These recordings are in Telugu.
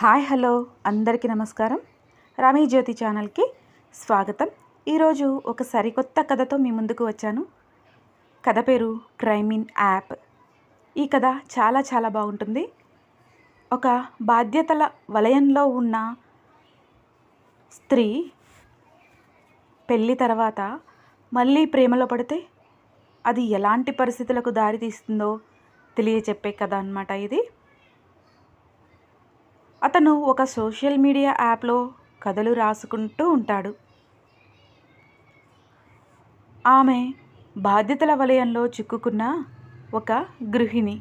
Hi hello. అందరికీ నమస్కారం. రమీ జ్యోతి ఛానల్కి స్వాగతం. ఈరోజు ఒక సరికొత్త కథతో మీ ముందుకు వచ్చాను. కథ పేరు క్రైమిన్ యాప్. ఈ కథ చాలా చాలా బాగుంటుంది. ఒక బాధ్యతల వలయంలో ఉన్న స్త్రీ పెళ్ళి తర్వాత మళ్ళీ ప్రేమలో పడితే అది ఎలాంటి పరిస్థితులకు దారితీస్తుందో తెలియచెప్పే కథ అన్నమాట ఇది. అతను ఒక సోషల్ మీడియా యాప్లో కథలు రాసుకుంటూ ఉంటాడు. ఆమె బాధ్యతల వలయంలో చిక్కుకున్న ఒక గృహిణి.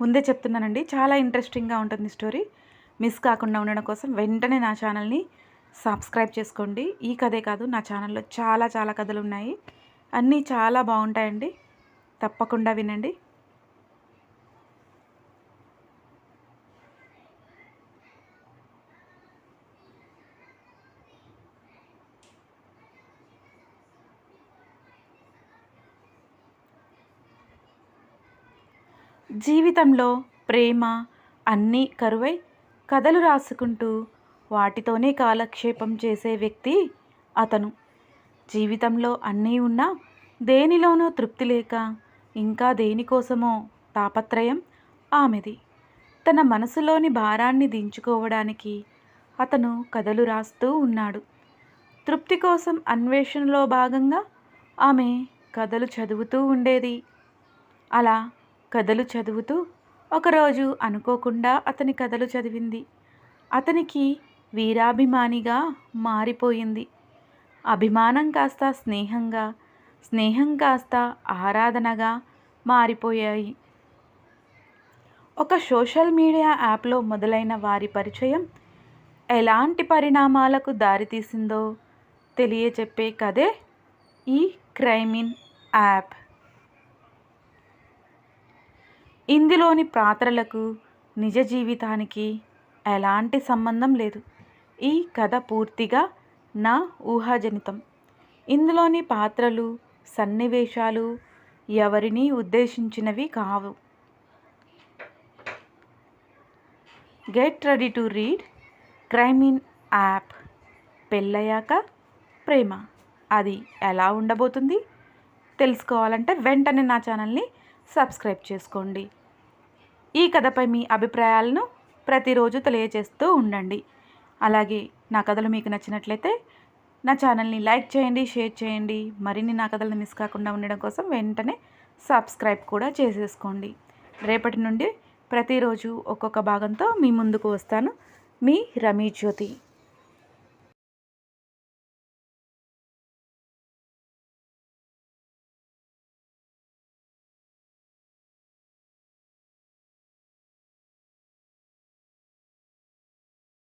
ముందే చెప్తున్నానండి చాలా ఇంట్రెస్టింగ్గా ఉంటుంది స్టోరీ. మిస్ కాకుండా ఉండడం కోసం వెంటనే నా ఛానల్ని సబ్స్క్రైబ్ చేసుకోండి. ఈ కథే కాదు నా ఛానల్లో చాలా చాలా కథలు ఉన్నాయి. అన్నీ చాలా బాగుంటాయండి. తప్పకుండా వినండి. జీవితంలో ప్రేమ అన్నీ కరువై కథలు రాసుకుంటూ వాటితోనే కాలక్షేపం చేసే వ్యక్తి అతను. జీవితంలో అన్నీ ఉన్నా దేనిలోనూ తృప్తి లేక ఇంకా దేనికోసమో తాపత్రయం ఆమెది. తన మనసులోని భారాన్ని దించుకోవడానికి అతను కథలు రాస్తూ ఉన్నాడు. తృప్తి కోసం అన్వేషణలో భాగంగా ఆమె కథలు చదువుతూ ఉండేది. అలా కథలు చదువుతూ ఒకరోజు అనుకోకుండా అతని కథలు చదివింది. అతనికి వీరాభిమానిగా మారిపోయింది. అభిమానం కాస్త స్నేహంగా స్నేహం కాస్త ఆరాధనగా మారిపోయాయి. ఒక సోషల్ మీడియా యాప్లో మొదలైన వారి పరిచయం ఎలాంటి పరిణామాలకు దారితీసిందో తెలియచెప్పే కదే ఈ క్రైమిన్ యాప్. ఇందులోని పాత్రలకు నిజ జీవితానికి ఎలాంటి సంబంధం లేదు. ఈ కథ పూర్తిగా నా ఊహాజనితం. ఇందులోని పాత్రలు సన్నివేశాలు ఎవరిని ఉద్దేశించినవి కావు. Get ready to read crime in app. పెళ్ళయ్యాక ప్రేమ. అది ఎలా ఉండబోతుంది? తెలుసుకోవాలంటే వెంటనే నా ఛానల్ని సబ్స్క్రైబ్ చేసుకోండి. ఈ కథపై మీ అభిప్రాయాలను ప్రతిరోజు తెలియజేస్తూ ఉండండి. అలాగే నా కథలు మీకు నచ్చినట్లయితే నా ఛానల్ని లైక్ చేయండి షేర్ చేయండి. మరిన్ని నా కథలను మిస్ కాకుండా ఉండడం కోసం వెంటనే సబ్స్క్రైబ్ కూడా చేసేసుకోండి. రేపటి నుండి ప్రతిరోజు ఒక్కొక్క భాగంతో మీ ముందుకు వస్తాను. మీ రమీ జ్యోతి.